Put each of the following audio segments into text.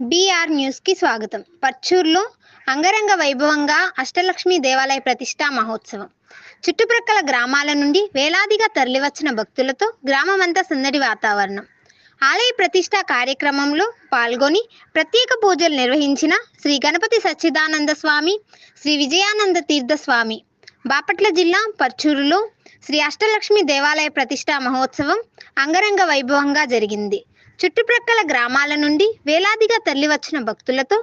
BR న్యూస్కి స్వాగతం. పర్చూర్లో అంగరంగ వైభవంగా అష్టలక్ష్మి దేవాలయ ప్రతిష్టా మహోత్సవం. చుట్టుప్రక్కల గ్రామాల నుండి వేలాదిగా తరలివచ్చిన భక్తులతో గ్రామమంతా సందడి వాతావరణం. ఆలయ ప్రతిష్టా కార్యక్రమంలో పాల్గొని ప్రత్యేక పూజలు నిర్వహించిన శ్రీ గణపతి సచ్చిదానంద స్వామి శ్రీ విజయానంద తీర్థ స్వామి బాపట్ల జిల్లా పర్చూరులో శ్రీ అష్టలక్ష్మి దేవాలయ ప్రతిష్టా మహోత్సవం అంగరంగ వైభవంగా జరిగింది. చుట్టుప్రక్కల గ్రామాల నుండి వేలాదిగా తరలివచ్చిన భక్తులతో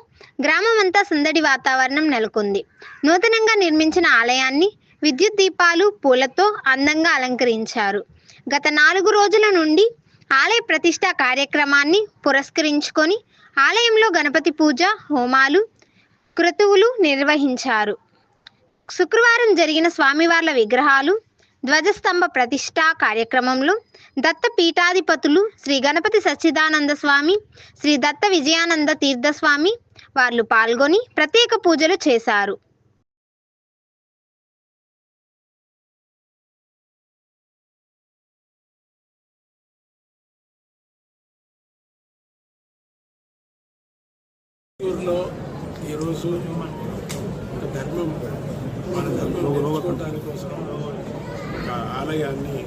గ్రామమంతా సందడి వాతావరణం నెలకొంది. నూతనంగా నిర్మించిన ఆలయాన్ని విద్యుత్ దీపాలు పూలతో అందంగా అలంకరించారు. గత నాలుగు రోజుల నుండి ఆలయ ప్రతిష్టా కార్యక్రమాన్ని పురస్కరించుకొని ఆలయంలో గణపతి పూజ హోమాలు క్రతువులు నిర్వహించారు. శుక్రవారం జరిగిన స్వామివార్ల విగ్రహాలు ధ్వజస్తంభ ప్రతిష్టా కార్యక్రమంలో దత్త పీఠాధిపతులు శ్రీ గణపతి సచ్చిదానంద స్వామి శ్రీ దత్త విజయానంద తీర్థస్వామి వాళ్ళు పాల్గొని ప్రత్యేక పూజలు చేశారు. ఈరోజు ధర్మం మన ధర్మం కోసం ఒక ఆలయాన్ని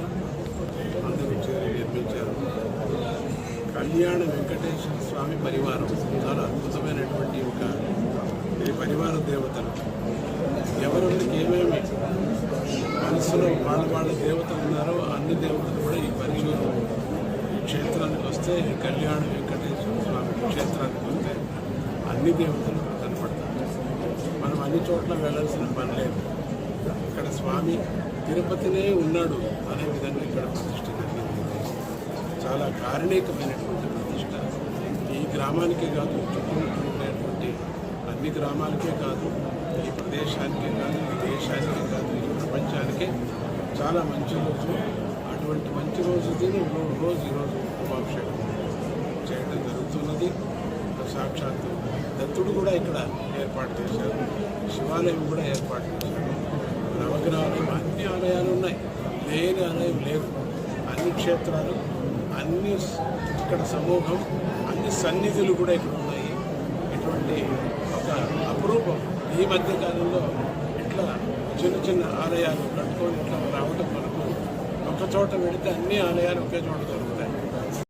అందరూ చేరి నిర్మించారు. కళ్యాణ వెంకటేశ్వర స్వామి పరివారం చాలా అద్భుతమైనటువంటి ఒక ఈ పరివార దేవతలు. ఎవరెవరికి ఏమేమి మనసులో వాళ్ళ వాళ్ళ దేవతలు ఉన్నారో అన్ని దేవతలు కూడా ఈ పరిచయం క్షేత్రానికి వస్తే కళ్యాణ వెంకటేశ్వర స్వామి క్షేత్రానికి వస్తే అన్ని దేవతలు అన్ని చోట్ల వెళ్ళాల్సిన పని లేదు. ఇక్కడ స్వామి తిరుపతినే ఉన్నాడు అనే విధంగా ఇక్కడ ప్రతిష్ట జరిగింది. చాలా కారణీకమైనటువంటి ప్రతిష్ట ఈ గ్రామానికే కాదు చుట్టుముట్టు అన్ని గ్రామాలకే కాదు ఈ ప్రదేశానికే కాదు ఈ దేశానికే కాదు ఈ ప్రపంచానికే చాలా మంచి రోజు. అటువంటి మంచి రోజు దీని రోజు ఈరోజు కుంభాభిషేకం చేయడం జరుగుతున్నది. సాక్షాత్తు దత్తుడు కూడా ఇక్కడ ఏర్పాటు చేశారు. శివాలయం కూడా ఏర్పాటు చేశారు. నవగ్రహాలయం అన్ని ఆలయాలు ఉన్నాయి. లేని ఆలయం లేదు అన్ని క్షేత్రాలు అన్ని ఇక్కడ సమూహం అన్ని సన్నిధులు కూడా ఇక్కడ ఉన్నాయి. ఇటువంటి ఒక అపురూపం. ఈ మధ్య కాలంలో ఇట్లా చిన్న చిన్న ఆలయాలు కట్టుకొని ఇట్లా రావడం మనకు ఒక చోట పెడితే అన్ని ఆలయాలు ఒకే చోట దొరుకుతాయి.